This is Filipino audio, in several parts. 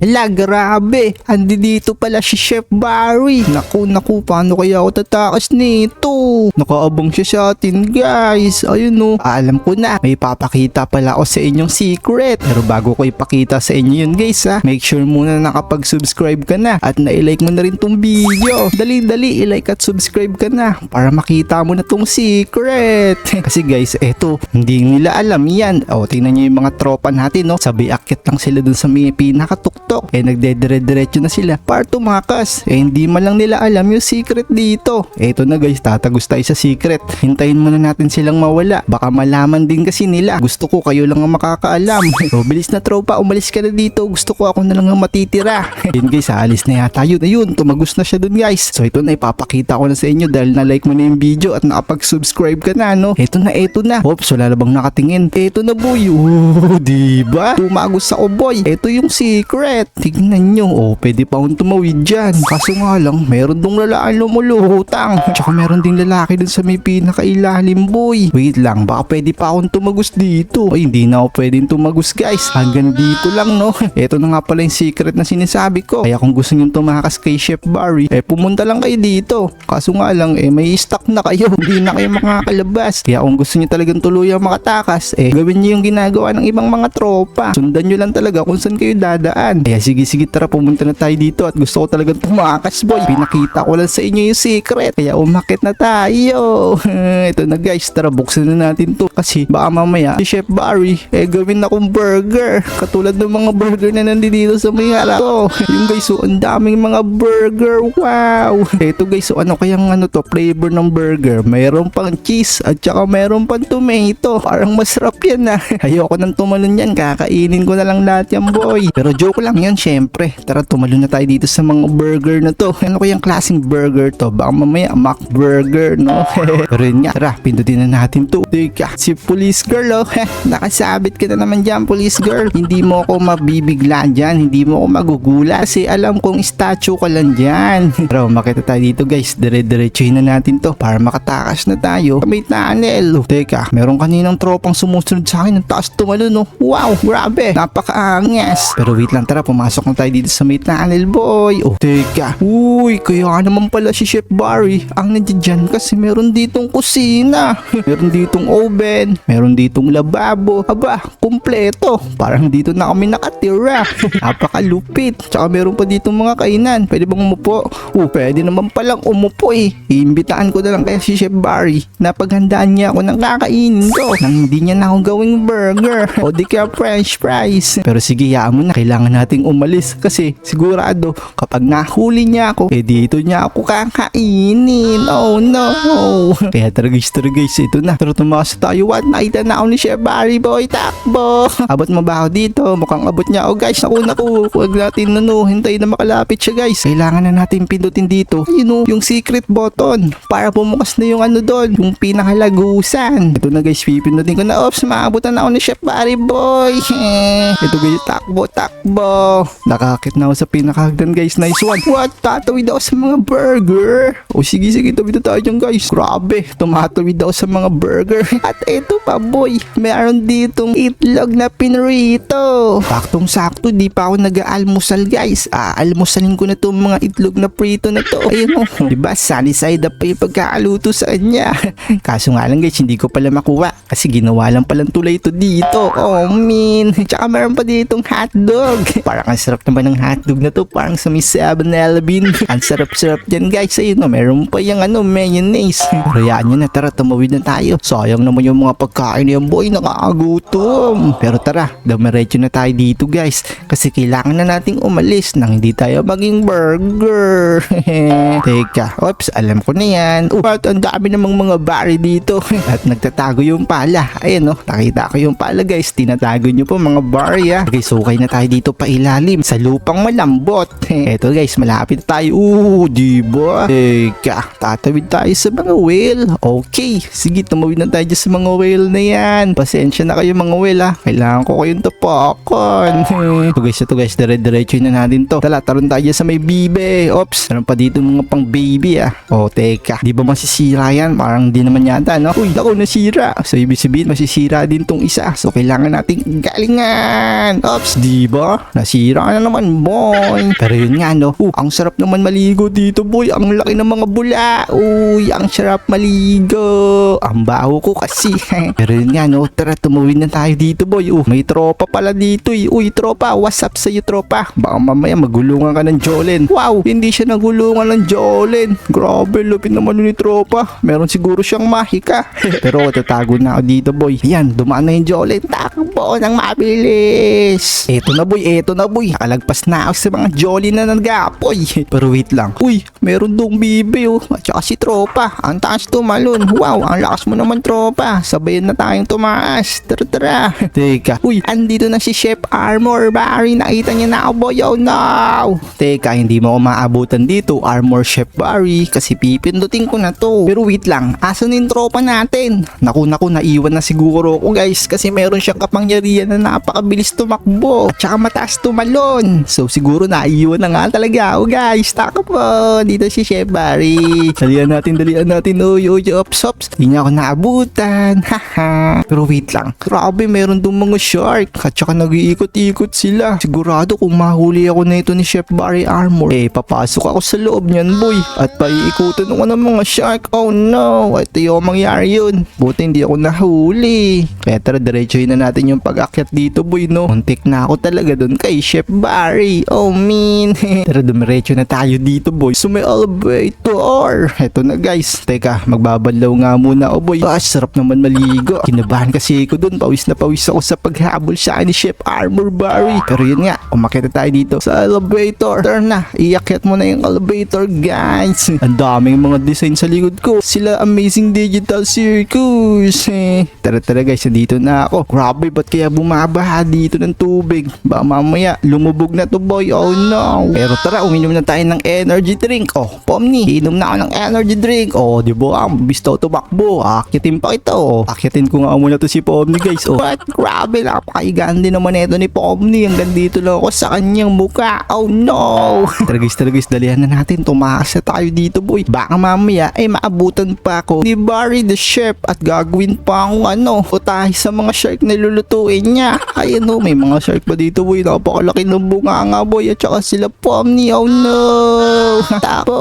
Hala, grabe. Andi dito pala si Chef Barry. Naku, naku, paano kaya ako tatakas nito? Nakaabang siya sa atin, guys. Ayun no. Alam ko na, may papakita pala ako sa inyong secret. Pero bago ko ipakita sa inyo yun, guys, ha. Make sure muna na nakapag-subscribe ka na at na-like mo na rin tong video. Dali-dali, i-like at subscribe ka na para makita mo na tong secret. Kasi guys, eto, hindi nila alam yan. O, tingnan nyo yung mga tropa natin, no? Sabi akit lang sila dun sa may pinakatuktok. Eh, nagdedire-diretso na sila para tumakas. Eh, hindi man lang nila alam yung secret dito. Eto na guys, tatagos tayo sa secret. Hintayin muna natin silang mawala. Baka malaman din kasi nila. Gusto ko kayo lang ang makakaalam. So, bilis na tropa, umalis ka na dito. Gusto ko ako na lang ang matitira. Yun guys, aalis na yata yun. Ayun, tumagos na siya dun guys. So, ito na ipapakita ko na sa inyo dahil na-like mo na yung video at nakapag-subscribe ka na, no? Ito na, ito na. Oops, wala na bang nakatingin? Ito na boy. Oh, diba? Tumagos ako boy. Ito yung secret. Tignan nyo. Oh, pwede pa akong tumawid dyan. Kaso nga lang, meron dong lalaki lumulutang. Tsaka meron ding lalaki dun sa may pinakailalim boy. Wait lang, baka pwede pa akong tumagos dito. Ay, hindi na ako pwedeng tumagos guys. Hanggang dito lang no. Ito na nga pala yung secret na sinasabi ko. Kaya kung gusto nyo tumakas kay Chef Barry, eh pumunta lang kayo dito. Kaso nga lang, eh may stock na kayo. Hindi na kayo makakalabas. Kaya kung gusto nyo talagang tuluyang makatakas, eh gawin nyo yung ginagawa ng ibang mga tropa. Sundan nyo lang talaga kung saan kayo dadaan. Kaya sige sige tara pumunta na tayo dito at gusto ko talagang tumakas boy. Pinakita ko lang sa inyo yung secret. Kaya umakit na tayo. Ito na guys, tara buksan na natin to. Kasi baka mamaya si Chef Barry, eh gawin akong burger. Katulad ng mga burger na nandito sa may harap ko. Yung guys, so ang daming mga burger. Wow! Ito guys, so ano kayang ano to, flavor ng burger? Mayroon pang cheese at saka mayroon pang tomato. Parang masarap yan na. Ayoko nang tumalon yan. Kakainin ko na lang lahat yan boy. Pero joke lang yan syempre. Tara tumalon na tayo dito sa mga burger na to. Ano kayang klaseng burger to? Baka mamaya Mac burger no? Pero yun nga, tara pindutin na natin to. Teka, si police girl oh. Nakasabit ka na naman dyan police girl. Hindi mo ako mabibigla dyan. Hindi mo ako magugula. Kasi alam kong statue ka lang dyan. Pero makita tayo dito guys. Dire-diretsuhin na natin to para makatakas na tayo. May tunnel. Teka, meron kaninang tropang sumusunod sa akin. Ang taas tumalo no. Wow, grabe. Napakaangas. Pero wait lang, tara pumasok na tayo dito sa may tunnel boy. Oh, teka. Uy, kaya naman pala si Chef Barry. Ang nandiyan kasi meron ditong kusina. meron ditong oven. Meron ditong lababo. Aba, kumpleto. Parang dito na kami nakatira. Napakalupit. Tsaka meron pa ditong mga kainan. Pwede bang umupo? Oh, pwede naman palang umupo eh. Iimbitahan ko na lang kaya si Chef Barry na paghandaan niya ako ng kakainin ko. Nang hindi niya na ako gawing burger. o di kaya french fries. Pero sige, hayaan mo na. Kailangan nating umalis. Kasi sigurado kapag nahuli niya ako, eh dito niya ako kakainin. Oh no. Kaya tara guys, tara guys. Ito na. Pero tumakas tayo. What? Nakita na ako ni Chef Barry boy. Takbo. Abot mo ba ako dito? Mukhang abot niya. Oh guys, naku naku. Huwag natin ano. Hintay na makalapit siya guys. Kailangan na natin pindutin dito. Ayun oh, yung secret button. Para bumukas na yung ano doon. Yung pinakalagusan. Ito na guys, pipindutin ko na. Oops, maabutan na ako ni Chef Barry boy. Ito guys, takbo, takbo. Nakakit na ako sa pinakahagdan guys. Nice one. What? Tatawid ako sa mga burger. O sige, sige. Tawid na tayo dyan guys. Grabe. Tumatawid ako sa mga burger. At ito pa boy. Meron ditong itlog na pinrito. Saktong sakto. Di pa ako nag-aalmusal guys. Aalmusalin ko na itong mga itlog na prito na to. Ayun o. Diba? Sunny side up pa yung pagkakaluto sa kanya. Kaso nga lang guys, hindi ko pala makuha. Kasi ginawa lang palang tulay ito dito. Oh man. Tsaka meron pa ditong hotdog. Parang ang sarap naman ng hotdog na to. Parang sa may 7-Eleven. ang sarap-sarap dyan guys. Ayun o. Meron pa yung ano, mayonnaise. Pero yan yun na. Tara, tumawid na tayo. Sayang naman yung mga pagkain niyan boy. Nakakagutom. Pero tara, dumiretso na tayo dito guys. Kasi kailangan na nating umalis nang hindi tayo maging burger. Teka, oops, alam ko na yan. Uh, ang dami namang mga bari dito. At nagtatago yung pala. Ayan oh, nakita ko yung pala guys. Tinatago nyo po mga bari ah. Okay, so okay na tayo dito pa ilalim sa lupang malambot. Eto guys, malapit tayo. Uh, diba? Teka, tatawid tayo sa mga whale. Okay, sige, tumawid na tayo sa mga whale na yan. Pasensya na kayo mga whale ah. Kailangan ko kayong tapakan. ito guys, ito guys, dire-diretso na natin to. Tala, taron tayo sa may bibe. Oops, meron pa dito mga pang baby ah. Oh, teka, di ba masisira yan? Parang di naman yata, no? Uy, ako nasira. So, ibig sabihin, masisira din tong isa. So, kailangan nating galingan. Oops, di ba? Nasira ka na naman, boy. Pero yun nga, no. Uh, ang sarap naman maligo dito, boy. Ang laki ng mga bula. Uy, ang sarap maligo. Ang baho ko kasi. Pero yun nga, no. Tara, tumawid na tayo dito, boy. Uh, may tropa pala dito, eh. Uy, tropa, what's up sa'yo, tropa? Baka mamaya magulungan ka ng Jolen. Wow, hindi siya nagulungan ng Jolen. Grabe, lupit naman ni tropa. Meron siguro siyang mahika. Pero tatago na ako dito, boy. Yan, dumaan na yung Jolen. Takbo ng mabilis. Eto na, boy. Eto na, boy. Nakalagpas na ako sa mga Jolen na nagapoy. Pero wait lang. Uy, meron dong bibi, oh. At saka si tropa. Ang taas tumalon. Wow, ang lakas mo naman, tropa. Sabayan na tayong tumaas. Tara, tara. Teka. Uy, andito na si Chef Armor. Barry, nakita niya na ako, boy. Oh, no. Teka, hindi mo ako maabutan dito, Armor Chef Barry. Kasi pipindutin ko na to. Pero wait lang. Asan yung tropa natin? Naku, naku, naiwan na siguro ko, guys. Kasi meron siyang kapangyarihan na napakabilis tumakbo. At saka mataas tumalon. So, siguro naiwan na nga talaga ako, guys. Takbo. Dito si Chef Barry. Dalian natin, dalian natin. Uy, uy, ops, ops. Hindi niya ako naabutan. Haha. Pero wait lang. Grabe, meron dong mga shark. At saka nag-iikot-ikot sila. Sigurado kung mahuli ako na ito ni Chef Barry Armor. Eh, papasok ako sa loob niyan, boy. At paiikutan ako ng mga shark. Oh no. Ito yung mangyari yun. Buti hindi ako nahuli. Kaya tara, diretsuhin na natin yung pag-akyat dito, boy, no? Muntik na ako talaga dun kay Chef Barry. Oh, mean. tara, dumiretso na tayo dito, boy. So, may elevator. Eto na, guys. Teka, magbabalaw nga muna ako, boy. Ah, sarap naman maligo. Kinabahan kasi ako dun. Pawis na pawis ako sa paghabol sa ni Chef Armor Barry. Pero yun nga, umakit na tayo dito sa elevator. Tara na, iakyat mo na yung elevator, guys. Ang daming mga design sa likod ko. Sila Amazing Digital Circus. Eh, tara tara guys, dito na ako. Grabe, ba't kaya bumabaha dito ng tubig? Ba mamaya, lumubog na to boy. Oh no. Pero tara, uminom na tayo ng energy drink. Oh, Pomni, inom na ako ng energy drink. Oh, di ba? Ang bisto tumakbo. Akyatin pa kita. Oh, akyatin ko nga muna to si Pomni guys. Oh, but grabe, napakaigan din naman ito ni Pomni. Hanggang dito lang ako sa kanyang muka. Oh no. tara guys, tara guys, dalihan na natin. Tumakas na tayo dito boy. Baka mamaya ay maabutan pa ako ni Barry the Chef at gagawin pa akong ano, utahe sa mga shark na lulutuin niya. Ayun no, may mga shark pa dito boy. Napakalaki ng bunga nga boy. At saka sila Pomni. Oh no. Tapo.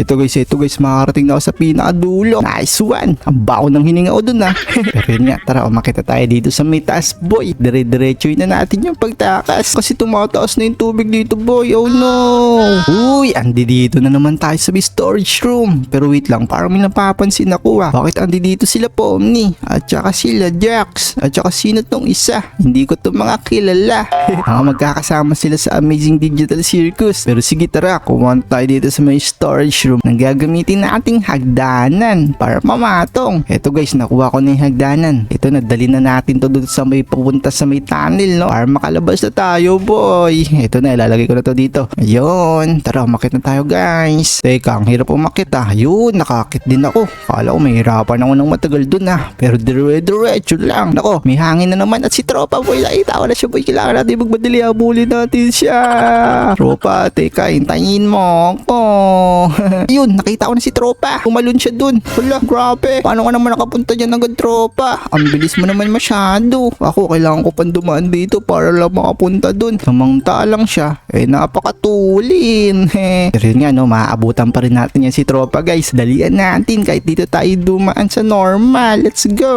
Ito guys, ito guys, makakarating na ako sa pinakadulo. Nice one. Ang bao ng hininga ko dun ah. Pero yun nga, tara, umakita tayo dito sa may taas boy. Dire-diretso na natin yung pagtakas. Kasi tumataas na yung tubig dito boy. Oh no. Uy, andi dito na naman tayo sa may storage room. Pero wait lang, parang may napapansin ako ah. Bakit andi dito sila Pomni? At saka sila Jax. At saka sino tong isa? Hindi ko to mga kilala. Mga magkakasama sila sa Amazing Digital Circus. Pero sige tara, kumuha tayo dito sa may storage room na gagamitin nating hagdanan para mamatong. Eto guys, nakuha ko na yung hagdanan. Ito, nadali na natin to doon sa may pupunta sa may tunnel, no? Para makalabas na tayo, boy. Ito na, ilalagay ko na to dito. Ayun, tara, umakit na tayo, guys. Teka, ang hirap umakit, ah. Ayun, nakakit din ako. Kala ko mahirapan ako ng matagal dun, ah. Pero dire-diretso lang. Nako, may hangin na naman at si Tropa, boy. Nakita ko na siya, boy. Kailangan natin magmadali. Habulin natin siya. Tropa, teka, hintayin mo ako. Ayun, nakita ko na si Tropa. Umalun siya dun. Wala, grabe. Paano ka naman nakapunta dyan agad, Tropa? Ang bilis mo naman masyado. Ako, kailangan ko pang dumaan dito para lang makapunta dun. Samangta lang siya. Eh, napakatulin. Pero yun nga, no, maaabutan pa rin natin yan si Tropa, guys. Dalian natin kahit dito tayo dumaan sa normal. Let's go!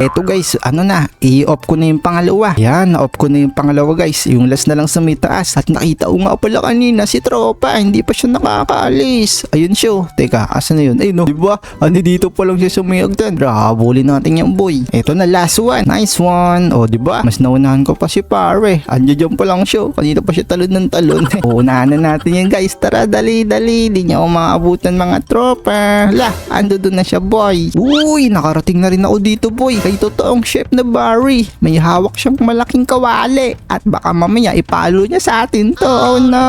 Eto, guys, ano na, i-off ko na yung pangalawa. Yan, na-off ko na yung pangalawa, guys. Yung last na lang sa may taas. At nakita ko nga pala kanina si Tropa. Hindi pa siya nakakaalis. Ayun siya. oh. Teka, asa na yun? Ay, no. Diba? Andi dito pa lang siya sumayagdan. Rahabulin natin yung boy. Eto na, last one. Nice one. O, diba? Mas naunahan ko pa si pare. Andiyan dyan pa lang siya. Kanina pa siya talon ng talon. Uunahan na natin yan, guys. Tara, dali, dali. Di niya ako maabutan mga tropa. La, ando doon na siya, boy. Uy, nakarating na rin ako dito, boy. Kay totoong chef na Barry. May hawak siyang malaking kawali. At baka mamaya ipalo niya sa atin to. Oh no.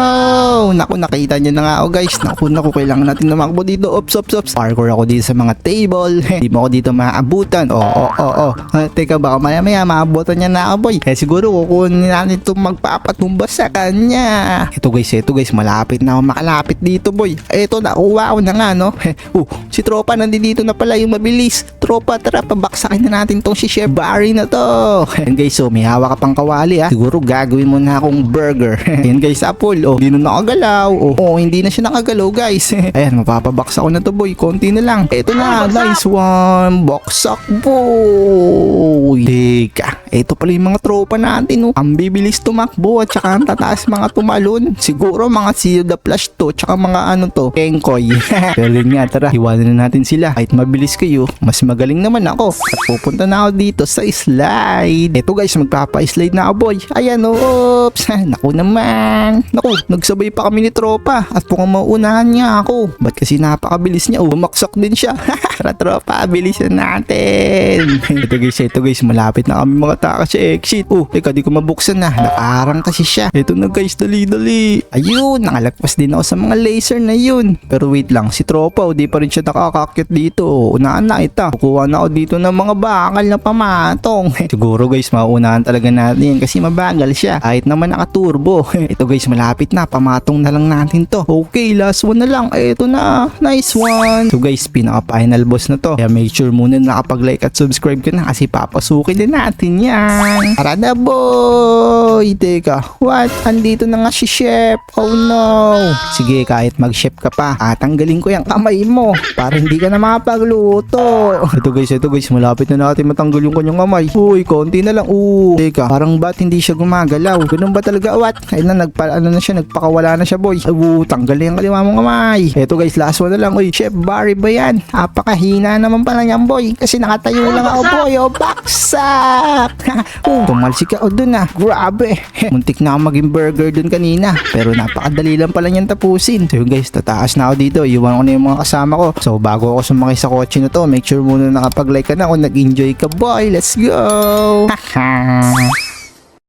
Naku, nakita niyo na nga ako guys. Naku, naku, kailangan natin namakbo dito. Ops, ops, ops. Parkour ako dito sa mga table. Hindi mo ako dito maaabutan. Oo, oo, oo. Ah, teka, baka maya maya maabutan niya na ako boy. Eh siguro kukunin natin itong magpapatumba sa kanya. Ito guys, ito guys, malapit na ako makalapit dito boy. Ito, nakuha ko na nga no. uh, si Tropa nandito na pala yung mabilis. Tropa, tara, pabaksakin na natin tong si Chef Barry na to. Ayan guys, so may hawak ka pang kawali ha. Siguro gagawin mo na akong burger. Ayan guys, Apple. Oh, hindi na nakagalaw. Oh, oh hindi na siya nakagalaw guys. Ayan, mapapabaksa ko na to boy. Konti na lang. Ito na, nice one. Baksak boy. Teka, ito pala yung mga tropa natin. Oh. Ang bibilis tumakbo at saka ang tataas mga tumalon. Siguro mga Zero the Flash to. Tsaka mga ano to, Kenkoy. Pero yun nga, tara, iwanan na natin sila. Kahit mabilis kayo, mas magaling naman ako. At pupunta na ako dito sa slide. Ito guys, magpapa-slide na ako boy. Ayan, oops. Naku naman. Naku, nagsabay pa kami ni tropa. At mukhang mauunahan niya ako. Ba't kasi napakabilis niya? Oh, bumaksak din siya. Tara tropa, bilisan natin. ito guys, ito guys, malapit na kami makatakas sa exit. Oh, teka, di ko mabuksan na. Nakarang kasi siya. Ito na guys, dali, dali. Ayun, nakalagpas din ako sa mga laser na yun. Pero wait lang, si tropa, oh, di pa rin siya nakakakyat dito. Unaan na kita. Kukuha na ako dito ng mga bakal na pamatong. Siguro guys, mauunahan talaga natin kasi mabagal siya. Kahit naman nakaturbo. ito guys, malapit na. Pamatong na lang natin to. Okay, last one na lang. Ito na. Nice one. So guys, pinaka-final boss na to. Kaya make sure muna na nakapag-like at subscribe ka na kasi papasukin din natin yan. Tara na boy! Teka, what? Andito na nga si Chef. Oh no. Sige, kahit mag-chef ka pa, tatanggalin ko yung kamay mo para hindi ka na makapagluto. Ito guys, ito guys, malapit na natin matanggal yung kanyang kamay. Uy, konti na lang. Oo. Teka, parang ba't hindi siya gumagalaw? Ganun ba talaga, what? Ayun na, nagpa, ano na siya, nagpakawala na siya, boy. Oo, tanggalin yung kaliwa mong kamay. Ito guys, last one na lang. Uy, Chef Barry ba yan? Apakahina naman pala niyan, boy. Kasi nakatayo lang ako, boy. Oh, baksak! oh, tumalsi ka o dun ah. Grabe. Muntik na ako maging burger dun kanina. Pero napakadali lang pala niyan tapusin. So yun guys, tataas na ako dito. Iwan ko na yung mga kasama ko. So bago ako sumakay sa kotse na to, make sure muna nakapag-like ka na kung nag-enjoy ka, boy. Let's go! Haha.